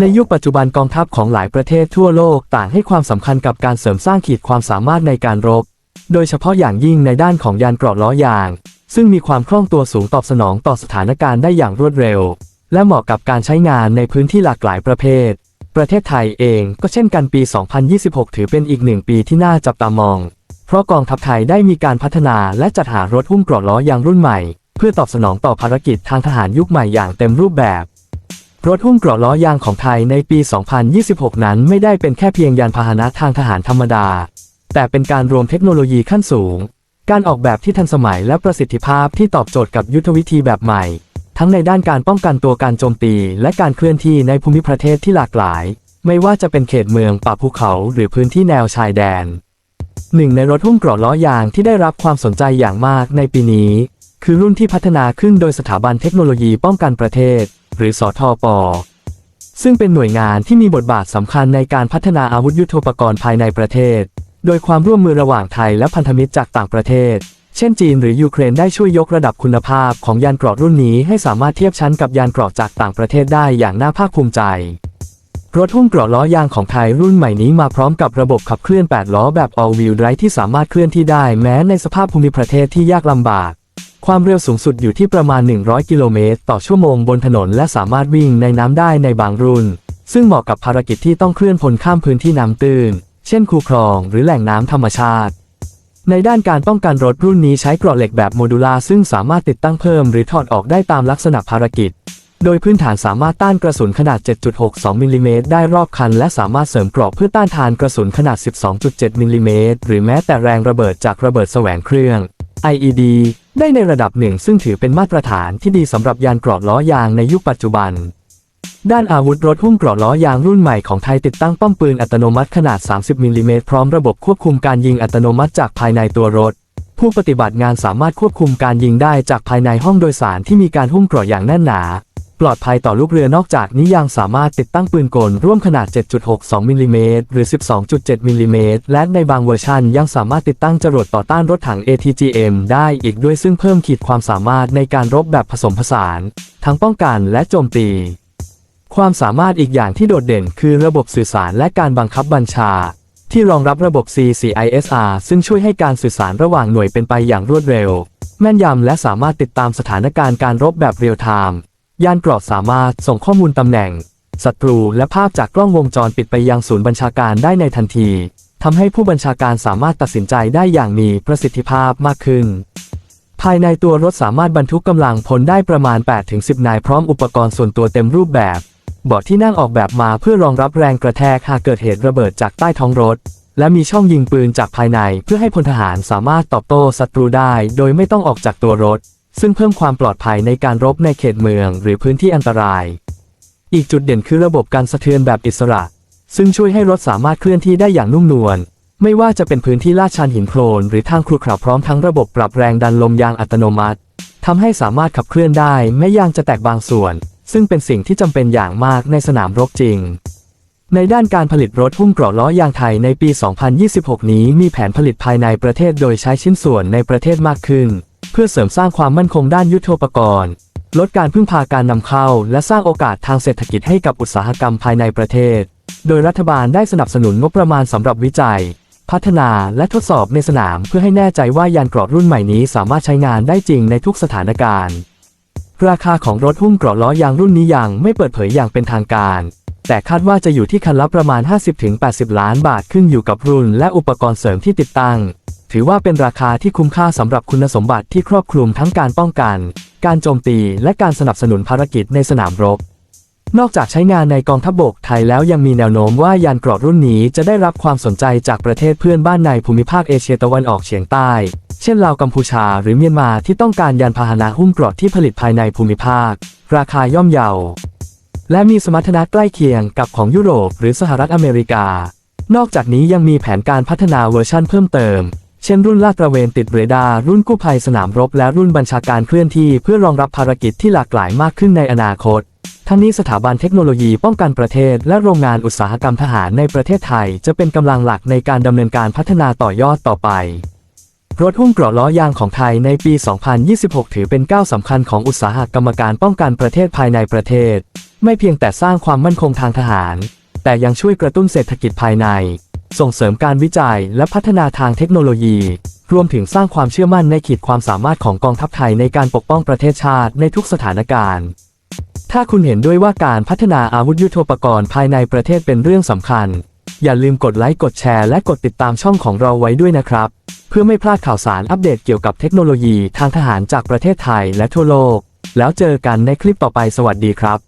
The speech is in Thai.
ในยุคปัจจุบันกองทัพของหลายประเทศทั่วโลกต่างให้ความสำคัญกับการเสริมสร้างขีดความสามารถในการรบ โดยเฉพาะอย่างยิ่งในด้านของยานเกราะล้อยาง ซึ่งมีความคล่องตัวสูงตอบสนองต่อสถานการณ์ได้อย่างรวดเร็ว และเหมาะกับการใช้งานในพื้นที่หลากหลายประเภท ประเทศไทยเองก็เช่นกันปี 2026 ถือเป็นอีกหนึ่งปีที่น่าจับตามอง เพราะกองทัพไทยได้มีการพัฒนาและจัดหารถหุ้มเกราะล้อยางรุ่นใหม่ เพื่อตอบสนองต่อภารกิจทางทหารยุคใหม่อย่างเต็มรูปแบบ รถหุ้มเกราะล้อยางของไทยในปี 2026 นั้นไม่ได้เป็นแค่เพียงยานพาหนะทางทหารธรรมดา แต่เป็นการรวมเทคโนโลยีขั้นสูง การออกแบบที่ทันสมัยและประสิทธิภาพที่ตอบโจทย์กับยุทธวิธีแบบใหม่ ทั้งในด้านการป้องกันตัวการโจมตี และการเคลื่อนที่ในภูมิประเทศที่หลากหลาย ไม่ว่าจะเป็นเขตเมืองป่าภูเขาหรือพื้นที่แนวชายแดน หนึ่งในรถหุ้มเกราะล้อยางที่ได้รับความสนใจอย่างมากในปีนี้ คือรุ่นที่พัฒนาขึ้นโดยสถาบันเทคโนโลยีป้องกันประเทศ หรือสอทอปอซึ่งเป็นหน่วยงานที่มีบทบาทสำคัญในการพัฒนาอาวุธยุทโธปกรณ์ภายในประเทศ โดยความร่วมมือระหว่างไทยและพันธมิตรจากต่างประเทศ เช่นจีนหรือยูเครนได้ช่วยยกระดับคุณภาพของยานเกราะรุ่นนี้ให้สามารถเทียบชั้นกับยานเกราะจากต่างประเทศได้อย่างน่าภาคภูมิใจ รถหุ้มเกราะล้อยางของไทยรุ่นใหม่นี้มาพร้อมกับระบบขับเคลื่อน 8 ล้อแบบ all wheel drive ที่สามารถเคลื่อนที่ได้แม้ในสภาพภูมิประเทศที่ยากลำบาก ความเร็วสูงสุดอยู่ที่ประมาณ 100 กิโลเมตรต่อชั่วโมงบนถนนและสามารถวิ่งในน้ำได้ในบางรุ่น ซึ่งเหมาะกับภารกิจที่ต้องเคลื่อนพลข้ามพื้นที่น้ำตื้น เช่นคูคลองหรือแหล่งน้ำธรรมชาติ ในด้านการป้องกันรถรุ่นนี้ใช้เกราะเหล็กแบบโมดูลาร์ซึ่งสามารถติดตั้งเพิ่มหรือถอดออกได้ตามลักษณะภารกิจ โดยพื้นฐานสามารถต้านกระสุนขนาด 7.62 มิลลิเมตรได้รอบคัน และสามารถเสริมเกราะเพื่อต้านทานกระสุนขนาด 12.7 มิลลิเมตรหรือแม้แต่แรงระเบิดจากระเบิดแสวงเครื่อง IED ได้ในระดับหนึ่งซึ่งถือเป็นมาตรฐานที่ดีสำหรับยานเกราะล้อยางในยุคปัจจุบัน ด้านอาวุธรถหุ้มเกราะล้อยางรุ่นใหม่ของไทยติดตั้งป้อมปืนอัตโนมัติขนาด 30มิลลิเมตรพร้อมระบบควบคุมการยิงอัตโนมัติจากภายในตัวรถ ผู้ปฏิบัติงานสามารถควบคุมการยิงได้จากภายในห้องโดยสารที่มีการหุ้มเกราะอย่างแน่นหนา ปลอดภัยต่อลูกเรือนอกจากนี้ยังสามารถติดตั้งปืนกลร่วมขนาด 7.62 มิลลิเมตรหรือ 12.7 มิลลิเมตรและในบางเวอร์ชันยังสามารถติดตั้งจรวดต่อต้านรถถัง ATGM ได้อีกด้วยซึ่งเพิ่มขีดความสามารถในการรบแบบผสมผสาน ทั้งป้องกันและโจมตี ความสามารถอีกอย่างที่โดดเด่นคือระบบสื่อสารและการบังคับบัญชา ที่รองรับระบบ CCISR ซึ่งช่วยให้การสื่อสารระหว่างหน่วยเป็นไปอย่างรวดเร็ว แม่นยำและสามารถติดตามสถานการณ์การรบแบบเรียลไทม์ ยานเกราะสามารถส่งข้อมูลตำแหน่ง ศัตรูและภาพจากกล้องวงจรปิดไปยังศูนย์บัญชาการได้ในทันทีทำให้ผู้บัญชาการสามารถตัดสินใจได้อย่างมีประสิทธิภาพมากขึ้น ภายในตัวรถสามารถบรรทุกกำลังพลได้ประมาณ 8-10 นายพร้อมอุปกรณ์ส่วนตัวเต็มรูปแบบเบาะที่นั่งออกแบบมาเพื่อรองรับแรงกระแทกหากเกิดเหตุระเบิดจากใต้ท้องรถ และมีช่องยิงปืนจากภายในเพื่อให้พลทหารสามารถตอบโต้ศัตรูได้ โดยไม่ต้องออกจากตัวรถ ซึ่งเพิ่มความปลอดภัยในการรบในเขตเมืองหรือพื้นที่อันตราย อีกจุดเด่นคือระบบการสะเทือนแบบอิสระ ซึ่งช่วยให้รถสามารถเคลื่อนที่ได้อย่างนุ่มนวล ไม่ว่าจะเป็นพื้นที่ลาดชันหินโคลนหรือทางครุขระพร้อมทั้งระบบปรับแรงดันลมยางอัตโนมัติทำให้สามารถขับเคลื่อนได้แม้ยางจะแตกบางส่วน ซึ่งเป็นสิ่งที่จำเป็นอย่างมากในสนามรบจริง ในด้านการผลิตรถหุ้มเกราะล้อยางไทยในปี 2026 นี้มีแผนผลิตภายในประเทศโดยใช้ชิ้นส่วนในประเทศมากขึ้น เพื่อเสริมสร้างความมั่นคงด้านยุทโธปกรณ์ ลดการพึ่งพาการนำเข้า และสร้างโอกาสทางเศรษฐกิจให้กับอุตสาหกรรมภายในประเทศ โดยรัฐบาลได้สนับสนุนงบประมาณสำหรับวิจัย พัฒนาและทดสอบในสนามเพื่อให้แน่ใจว่ายานเกราะรุ่นใหม่นี้สามารถใช้งานได้จริงในทุกสถานการณ์ ราคาของรถหุ้มเกราะล้อยางรุ่นนี้ยังไม่เปิดเผยอย่างเป็นทางการแต่คาดว่าจะอยู่ที่คันละประมาณ 50-80 ล้านบาทขึ้นอยู่กับรุ่นและอุปกรณ์เสริมที่ติดตั้ง ถือว่าเป็นราคาที่คุ้มค่าสำหรับคุณสมบัติที่ครอบคลุมทั้งการป้องกัน การโจมตี และการสนับสนุนภารกิจในสนามรบ นอกจากใช้งานในกองทัพบกไทยแล้วยังมีแนวโน้มว่ายานเกราะรุ่นนี้จะได้รับความสนใจจากประเทศเพื่อนบ้านในภูมิภาคเอเชียตะวันออกเฉียงใต้ เช่นลาวกัมพูชาหรือเมียนมาที่ต้องการยานพาหนะหุ้มเกราะที่ผลิตภายในภูมิภาค ราคาย่อมเยา และมีสมรรถนะใกล้เคียงกับของยุโรป หรือสหรัฐอเมริกา นอกจากนี้ยังมีแผนการพัฒนาเวอร์ชั่นเพิ่มเติม เช่นรุ่นลาดตระเวนติดเรดาร์รุ่นกู้ภัยสนามรบและรุ่นบัญชาการเคลื่อนที่เพื่อรองรับภารกิจที่หลากหลายมากขึ้นในอนาคต ทั้งนี้สถาบันเทคโนโลยีป้องกันประเทศ และโรงงานอุตสาหกรรมทหารในประเทศไทย จะเป็นกำลังหลักในการดำเนินการพัฒนาต่อยอดต่อไป รถหุ้มเกราะล้อยางของไทยในปี 2026 ถือเป็นก้าวสำคัญของอุตสาหกรรมการป้องกันประเทศภายในประเทศ ไม่เพียงแต่สร้างความมั่นคงทางทหาร แต่ยังช่วยกระตุ้นเศรษฐกิจภายใน ส่งเสริมการวิจัยและพัฒนาทางเทคโนโลยี รวมถึงสร้างความเชื่อมั่นในขีดความสามารถของกองทัพไทยในการปกป้องประเทศชาติในทุกสถานการณ์ ถ้าคุณเห็นด้วยว่าการพัฒนาอาวุธยุโทโธปกรณ์ภายในประเทศเป็นเรื่องสำคัญ อย่าลืมกดไลค์กดแชร์และกดติดตามช่องของเราไว้ด้วยนะครับ เพื่อไม่พลาดข่าวสารอัปเดตเกี่ยวกับเทคโนโลยีทางทหารจากประเทศไทยและทั่วโลก แล้วเจอกันในคลิปต่อไปสวัสดีครับ